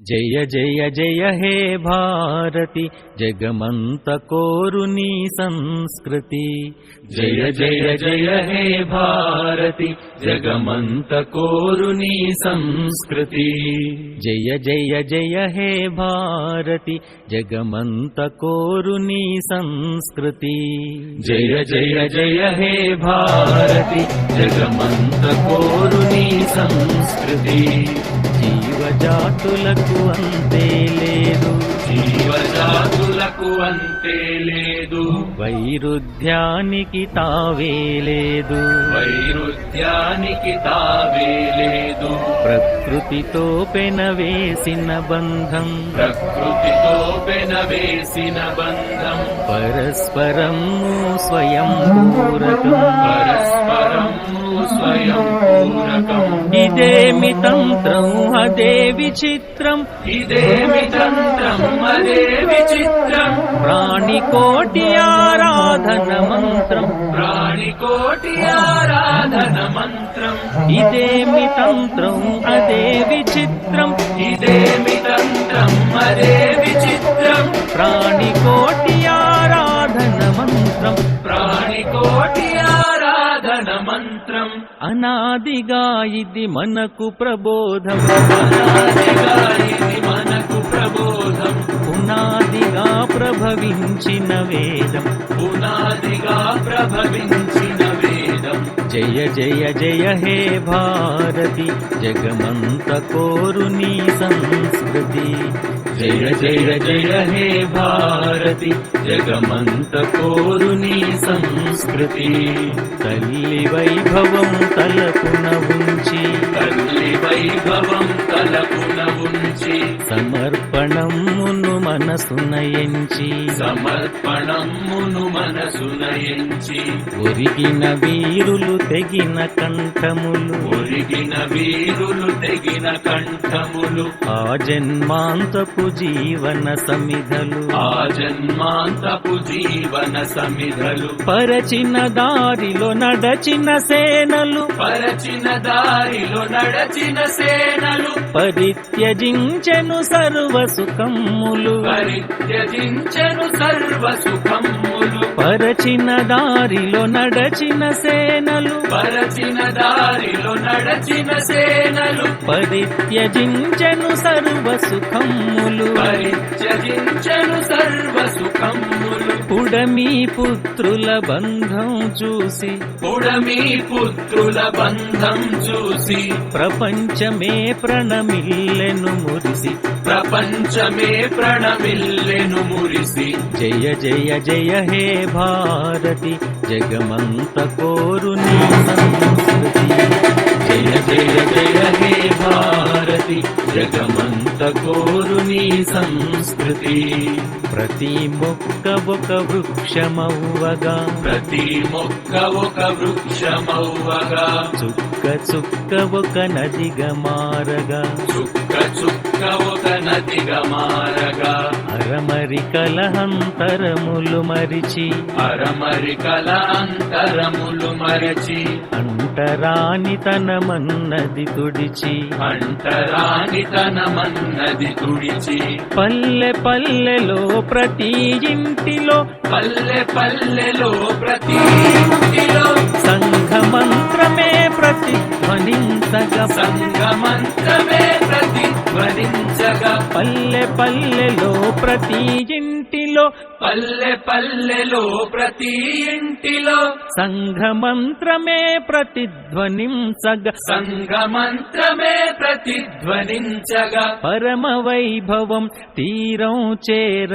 जय जय जय हे भारती जगमन्त कोरुनी संस्कृति। जय जय जय हे भारती जगमन्त कोरुनी संस्कृति। जय जय जय हे भारती जगमन्त कोरुनी संस्कृति। जय जय जय हे भारती जगमन्त कोरुनी संस्कृति। जीवजातुलक् జీవజాతులకు అంతే లేదు. జీవజాతులకు అంతే లేదు. వైరుధ్యానికి తావే లేదు. వైరుధ్యానికి తావే లేదు. ప్రకృతితో పెనవేసిన బంధం. ప్రకృతితో పెనవేసిన బంధం. పరస్పరం స్వయం పూరకం. పరస్పరం స్వయం పూరకం. ఇదేమి తంత్రం అదే విచిత్రం. ఇదేమి తంత్రం అదే విచిత్రం. ప్రాణికోటి ఆరాధన మంత్రం ప్రాణికోటి ఆరాధన మంత్రం ఇదేమి తంత్రం అదే విచిత్రం. ఇదేమి తంత్రం అదే విచిత్రం. ప్రాణికోటి ఆరాధన మంత్రం ప్రాణికోటి ఆరాధన మంత్రం అనాదిగా ఇది మనకు ప్రబోధం. అనాదిగా ఇది మనకు ప్రబోధం. పునాదిగా ప్రభవించిన వేదం. పునాదిగా ప్రభవించిన వేదం. జయ జయ జయ హే భారతి జగమంత కోరుని సంస్కృతి. జయ జయ జయ హే భారతి. జగమంత కోరుని సంస్కృతి. తల్లి వైభవం తలపున ఉంచి. తల్లి వైభవం తలపున ఉంచి. సమర్పణమును మనసున ఎంచి. సమర్పణమును మనసున ఎంచి. ఒరిగిన వీరులు తెగిన కంఠములు. ఒరిగిన వీరులు తెగిన కంఠములు. ఆ జన్మాంతపు జీవన సమిధలు. ఆ జన్మాంతపు జీవన సమిధలు. పరచిన దారిలో నడచిన సేనలు. పరచిన దారిలో నడచిన సేనలు. పరిత్యజించెను సర్వ సుఖములు పరిత్యజించను సర్వ సుఖములు పరచిన దారిలో నడచిన సేనలు. పరచిన దారిలో నడచిన సేనలు. పరిత్యజించెను సర్వ సుఖములు. పరిత్యజించను సర్వ సుఖములు. పుడమి పుత్రుల బంధం చూసి. పుడమి పుత్రుల బంధం చూసి. ప్రపంచమే ప్రణమిల్లెను మురిసి. ప్రపంచమే ప్రణమిల్లెను మురిసి. జయ జయ జయ హే భారతి జగమంత కోరుని సంస్కృతి. జయ జయ జయ హే భారతి. జగమంత కోరుని సంస్కృతి. ప్రతి మొక్క ఒక వృక్షమవ్వగా. ప్రతి మొక్క ఒక వృక్షమవ్వగా. చుక్క చుక్క ఒక నదిగా మారగా. చుక్క చుక్క ఒక నదిగా మారగా. అరమరి కలహంతరములు మరిచి అరమరి కలాంతరములు మరచి అంటరాని తనమన్నది తుడిచి అంటరాని తనమన్నది తుడిచి. పల్లె పల్లెలో ప్రతి ఇంటిలో పల్లె పల్లెలో ప్రతి ఇంటిలో. సంఘ మంత్రమే ప్రతిధ్వనించగా సంగమంత్రమే ప్రతిధ్వనించగా పల్లె పల్లెలో ప్రతి ఇంటిలో పల్లె పల్లెలో ప్రతి ఇంటిలో సంఘ మంత్రమే ప్రతిధ్వనించగా. సంగమంత్రమే ప్రతిధ్వనించగా. పరమ వైభవం తీరం చేర